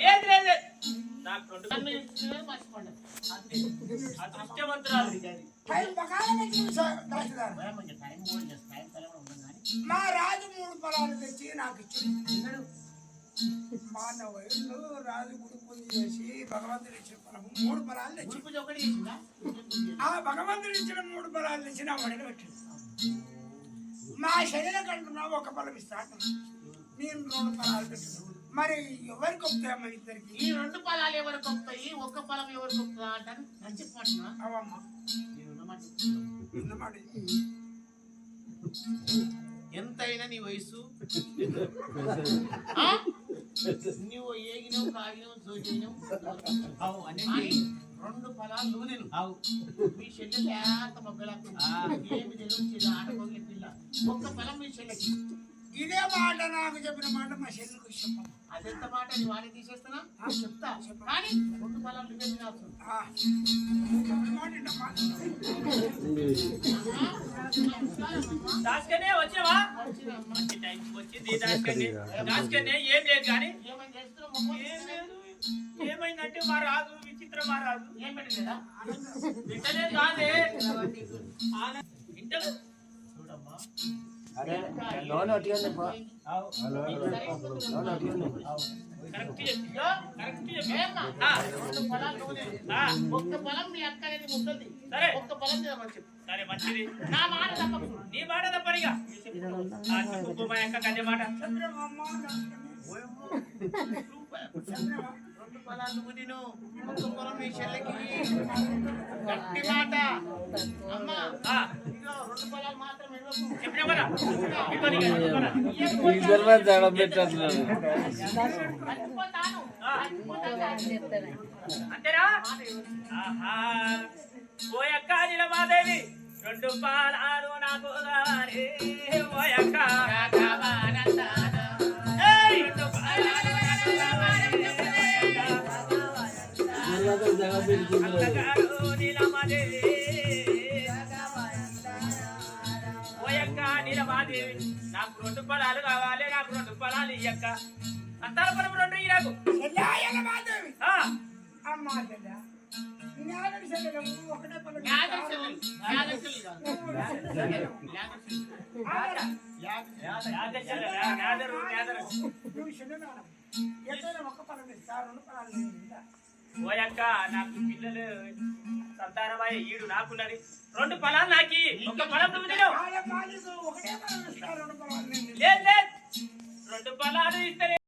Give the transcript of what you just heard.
లేదు లేదు లేదు. నాకు రెండు నన్ను ఇచ్చినది మర్చిపోండి. అంతే. అదృష్టవంతురాలు టైం ప్రకారం ఇచ్చింది సార్ తహసీల్దార్. భయం ఉంది, టైం కూడా లేదు, టైం కల్లా కూడా ఉండదు కానీ. మా రాజు మూడు పొలాలు తెచ్చి నాకు ఇచ్చింది ఇన్నాడు. మా అన్న వయసులో రాజు గుడి పూజ చేసి భగవంతుడు ఇచ్చిన పొలం మూడు పొలాలు తెచ్చి గుడి పూజ ఒకటి చేసిందా? గుడి పూజ చేసిందా? ఆ భగవంతుడు ఇచ్చిన మూడు పొలాలు తెచ్చి నా వడిలో పెట్టింది మా శరీరం కంటున్నా ఒక పొలం ఇస్తాను నేను రెండు పొలాలు పెట్టిన మరి ఎవరికి వస్తాయమ్మా ఇద్దరికి? ఈ రెండు పొలాలు ఎవరికి వస్తాయి ఒక్క పొలం ఎవరికి వస్తుందా అంటారు? అవమ్మ నేను ఉన్నమాట. అన్నమాట ఎంతైనా నీ వయసు? ఆ? నువ్వు ఏగినావు కాగినావు జోగినావు? అవు కానీ రెండు పొలాలు నువ్వు నేను. అవు. మీ చెల్లె లేత మొగ్గలకు ఏమి తెలియదు పిల్ల ఒక్క పొలం మీ చెల్లెకి. ఇదే మాట నాకు చెప్పిన మాట మా శరీరకు చెప్పమ్మ. అదెంత మాట వాడే తీసేస్తున్నా? ఆ, చెప్తా కానీ రెండు పొలాలు వచ్చావా. మంచి టైంకి వచ్చింది దాచుకనే దాచుకనే ఏం లేదు కానీ ఏమైంది? చేస్తున్నావు ఏం లేదు. ఏమైందంటే మా రాజు విచిత్ర మా రాజు. ఏం పెట్టలేదా? వింటలేదు కాదే. చూడమ్మా. ఒక్క పొలం మీ అక్క అనేది సరే. ఒక్క పొలం సరే మంచిది నా మాట తప్పకు నీ మాట తప్పనిగా మా యొక్క కథ మాట రెండు పొలాలు ఒక్క పొలం మీ చెల్లెకి గట్టి మాట ఇద్దరు మంది పెట్టారు మర్చిపోతాను. అంతేనా రెండు పాలాలు నాకు కావాలి నాకు రెండు పొలాలు కావాలి నాకు రెండు పొలాలు ఈ యక్క అంతాల పొలం రెండు. ఆ, అమ్మా చెల్లా. పొలం ఇస్తారు. రెండు పొలాలు. ఓయక్క నాకు పిల్లలు సంతానమయ్య ఈడు నాకున్నది. రెండు పొలాలు నాకి. ఒక పొలం నువ్వు తినవు ఆయ